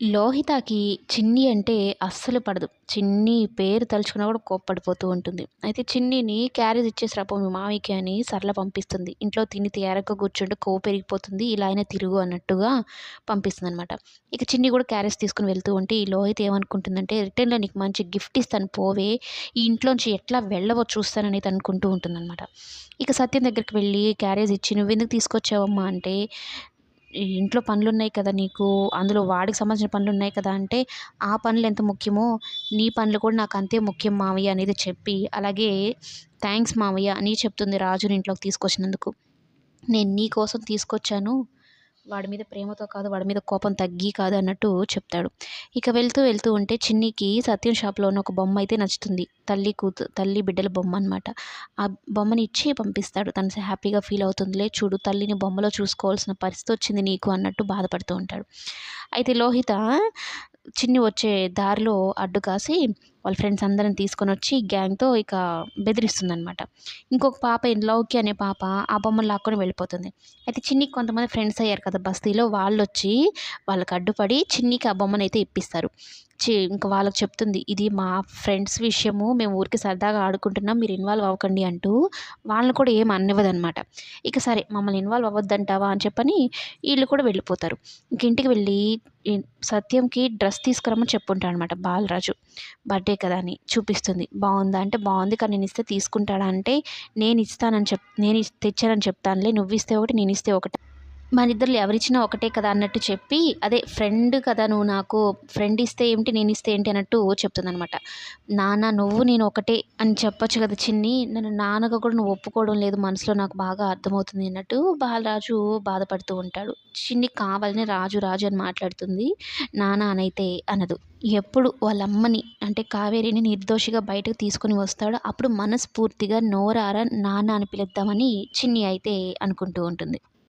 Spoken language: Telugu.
లోహితకి చిన్ని అంటే అస్సలు పడదు. చిన్ని పేరు తలుచుకున్నా కూడా కోప్పడిపోతూ ఉంటుంది. అయితే చిన్నిని క్యారేజ్ ఇచ్చేసి మీ మామయ్యకి అని సరళ పంపిస్తుంది. ఇంట్లో తిని తేరక కూర్చుంటే కొవ్వు పెరిగిపోతుంది. ఇలా అయినా తిరుగు అన్నట్టుగా పంపిస్తుంది అనమాట ఇక చిన్ని కూడా క్యారేజ్ తీసుకుని వెళ్తూ ఉంటే ఈ లోహిత ఏమనుకుంటుందంటే రిటర్న్లో నీకు మంచి గిఫ్ట్ ఇస్తాను పోవే. ఈ ఇంట్లోంచి ఎట్లా వెళ్ళవో చూస్తానని అనుకుంటూ ఉంటుందన్నమాట. ఇక సత్యం దగ్గరికి వెళ్ళి క్యారేజ్ ఇచ్చి నువ్వు ఎందుకు తీసుకొచ్చావమ్మా? అంటే ఇంట్లో పనులు ఉన్నాయి కదా నీకు? అందులో వాడికి సంబంధించిన పనులు ఉన్నాయి కదా అంటే ఆ పనులు ఎంత ముఖ్యమో నీ పనులు కూడా నాకు అంతే ముఖ్యం మావయ్య అనేది చెప్పి అలాగే థ్యాంక్స్ మావయ్య అని చెప్తుంది రాజుని ఇంట్లోకి తీసుకొచ్చినందుకు. నేను నీ కోసం తీసుకొచ్చాను. వాడి మీద ప్రేమతో కాదు వాడి మీద కోపం తగ్గి కాదు అన్నట్టు చెప్తాడు. ఇక వెళ్తూ వెళ్తూ ఉంటే చిన్నికి సత్యం షాప్లో ఉన్న ఒక బొమ్మ అయితే నచ్చుతుంది. తల్లి కూతు తల్లి బిడ్డల బొమ్మ అనమాట ఆ బొమ్మని ఇచ్చి పంపిస్తాడు. తను హ్యాపీగా ఫీల్ అవుతుందిలే చూడు తల్లిని బొమ్మలో చూసుకోవాల్సిన పరిస్థితి వచ్చింది నీకు అన్నట్టు బాధపడుతూ ఉంటాడు. అయితే లోహిత చిన్ని వచ్చే దారిలో అడ్డు కాసి వాళ్ళ ఫ్రెండ్స్ అందరిని తీసుకొని వచ్చి గ్యాంగ్తో ఇక బెదిరిస్తుంది అనమాట ఇంకొక పాప లౌకి అనే పాప ఆ బొమ్మను లాక్కొని వెళ్ళిపోతుంది. అయితే చిన్నికి కొంతమంది ఫ్రెండ్స్ అయ్యారు కదా బస్తీలో. వాళ్ళు వచ్చి వాళ్ళకి అడ్డుపడి చిన్నికి ఆ బొమ్మను అయితే ఇప్పిస్తారు. చి ఇంకా వాళ్ళకి చెప్తుంది ఇది మా ఫ్రెండ్స్ విషయము. మేము ఊరికి సరదాగా ఆడుకుంటున్నాం. మీరు ఇన్వాల్వ్ అవ్వకండి అంటూ వాళ్ళని కూడా ఏం అనివ్వదన్నమాట ఇక సరే మమ్మల్ని ఇన్వాల్వ్ అవ్వద్దంటావా? అని చెప్పని వీళ్ళు కూడా వెళ్ళిపోతారు. ఇంక ఇంటికి వెళ్ళి సత్యంకి డ్రెస్ తీసుకురమ్మని చెప్పుంటాడు అనమాట బాలరాజు. బర్త్డే కదా అని చూపిస్తుంది. బాగుందా? అంటే బాగుంది కానీ నేను ఇస్తే తీసుకుంటాడా? అంటే నేను ఇస్తానని చెప్ నేను తెచ్చానని చెప్తానులే నువ్వు ఇస్తే ఒకటి నేను ఇస్తే ఒకటి. మన ఇద్దరు ఎవరిచ్చినా ఒకటే కదా అన్నట్టు చెప్పి అదే ఫ్రెండ్ కదా నువ్వు నాకు ఫ్రెండ్ ఇస్తే ఏమిటి నేను ఇస్తే ఏంటి అన్నట్టు చెప్తుందనమాట నాన్న నువ్వు నేను ఒకటే అని చెప్పొచ్చు కదా చిన్ని. నన్ను నాన్నగా కూడా నువ్వు ఒప్పుకోవడం లేదు మనసులో నాకు బాగా అర్థమవుతుంది అన్నట్టు బాలరాజు బాధపడుతూ ఉంటాడు. చిన్ని కావాలని రాజు రాజు అని మాట్లాడుతుంది. నాన్న అనైతే అనదు. ఎప్పుడు వాళ్ళ అమ్మని అంటే కావేరిని నిర్దోషిగా బయటకు తీసుకొని వస్తాడో అప్పుడు మనస్ఫూర్తిగా నోరార నాన్న అని పిలుద్దామని చిన్ని అయితే అనుకుంటూ ఉంటుంది.